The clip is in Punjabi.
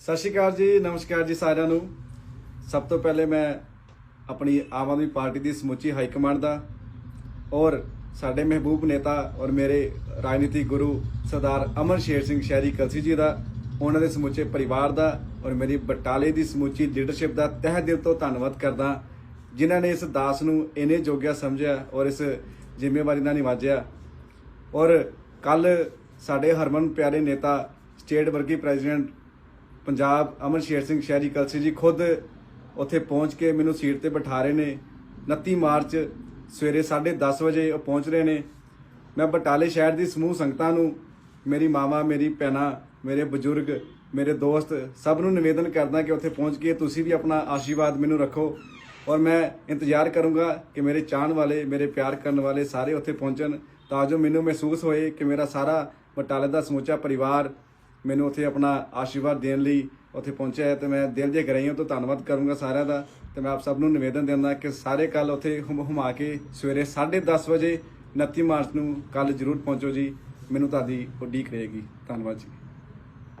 ਸਤਿ ਸ਼੍ਰੀ ਅਕਾਲ ਜੀ, ਨਮਸਕਾਰ ਜੀ ਸਾਰਿਆਂ ਨੂੰ। ਸਭ ਤੋਂ ਪਹਿਲੇ ਮੈਂ ਆਪਣੀ ਆਮ ਆਦਮੀ ਪਾਰਟੀ ਦੀ ਸਮੁੱਚੀ ਹਾਈ ਕਮਾਂਡ ਦਾ ਔਰ ਸਾਡੇ ਮਹਿਬੂਬ ਨੇਤਾ ਔਰ ਮੇਰੇ ਰਾਜਨੀਤਿਕ ਗੁਰੂ ਸਰਦਾਰ ਅਮਰ ਸ਼ੇਰ ਸਿੰਘ ਸ਼ਹਿਰੀ ਕਲਸੀ ਜੀ ਦਾ, ਉਹਨਾਂ ਦੇ ਸਮੁੱਚੇ ਪਰਿਵਾਰ ਦਾ ਔਰ ਮੇਰੀ ਬਟਾਲੇ ਦੀ ਸਮੁੱਚੀ ਲੀਡਰਸ਼ਿਪ ਦਾ ਤਹਿ ਦਿਲ ਤੋਂ ਧੰਨਵਾਦ ਕਰਦਾ ਜਿਨ੍ਹਾਂ ਨੇ ਇਸ ਦਾਸ ਨੂੰ ਇਹਨੇ ਜੋਗਿਆ ਸਮਝਿਆ ਔਰ ਇਸ ਜ਼ਿੰਮੇਵਾਰੀ ਨਾਲ ਨਿਵਾਜਿਆ। ਔਰ ਕੱਲ ਸਾਡੇ ਹਰਮਨ ਪਿਆਰੇ ਨੇਤਾ state working president Punjab Amar Sher Singh ਸ਼ਹਿਰੀ ਕਲਸੀ ਜੀ ਖੁਦ ਉੱਥੇ ਪਹੁੰਚ ਕੇ ਮੈਨੂੰ ਸੀਟ ਤੇ ਬਿਠਾ ਰਹੇ ਨੇ। 29 ਮਾਰਚ ਸਵੇਰੇ 10:30 ਵਜੇ ਉਹ ਪਹੁੰਚ ਰਹੇ ਨੇ। ਮੈਂ ਬਟਾਲੇ ਸ਼ਹਿਰ ਦੀ ਸਮੂਹ ਸੰਗਤਾਂ ਨੂੰ ਮੇਰੀ ਮਾਵਾ, ਮੇਰੀ ਭੈਣਾਂ, ਮੇਰੇ ਬਜ਼ੁਰਗ, ਮੇਰੇ ਦੋਸਤ ਸਭ ਨੂੰ ਨਿਵੇਦਨ ਕਰਦਾ ਕਿ ਉੱਥੇ ਪਹੁੰਚ ਕੇ ਤੁਸੀਂ ਵੀ ਆਪਣਾ ਆਸ਼ੀਰਵਾਦ ਮੈਨੂੰ ਰੱਖੋ ਔਰ ਮੈਂ ਇੰਤਜ਼ਾਰ ਕਰੂੰਗਾ ਕਿ ਮੇਰੇ ਚਾਹਣ ਵਾਲੇ, ਮੇਰੇ ਪਿਆਰ ਕਰਨ ਵਾਲੇ ਸਾਰੇ ਉੱਥੇ ਪਹੁੰਚਣ ਤਾਂ ਜੋ ਮੈਨੂੰ ਮਹਿਸੂਸ ਹੋਏ ਕਿ ਮੇਰਾ ਸਾਰਾ ਬਟਾਲੇ ਦਾ ਸਮੁੱਚਾ ਪਰਿਵਾਰ ਮੈਨੂੰ ਉੱਥੇ ਆਪਣਾ ਆਸ਼ੀਰਵਾਦ ਦੇਣ ਲਈ ਉੱਥੇ ਪਹੁੰਚਿਆ ਹੈ ਤੇ ਮੈਂ ਦਿਲ ਦੇ ਗਰਈਆਂ ਤੋਂ ਧੰਨਵਾਦ ਕਰੂੰਗਾ ਸਾਰਿਆਂ ਦਾ ਤੇ ਮੈਂ ਆਪ ਸਭ ਨੂੰ ਨਿਵੇਦਨ ਦਿੰਦਾ ਕਿ ਸਾਰੇ ਕੱਲ ਉੱਥੇ ਹੁਮ, ਹੁਮਾ ਕੇ ਸਵੇਰੇ 10:30 ਵਜੇ 29 ਮਾਰਚ ਨੂੰ ਕੱਲ ਜ਼ਰੂਰ ਪਹੁੰਚੋ ਜੀ। ਮੈਨੂੰ ਤੁਹਾਡੀ ਉਡੀਕ ਰਹੇਗੀ। ਧੰਨਵਾਦ ਜੀ।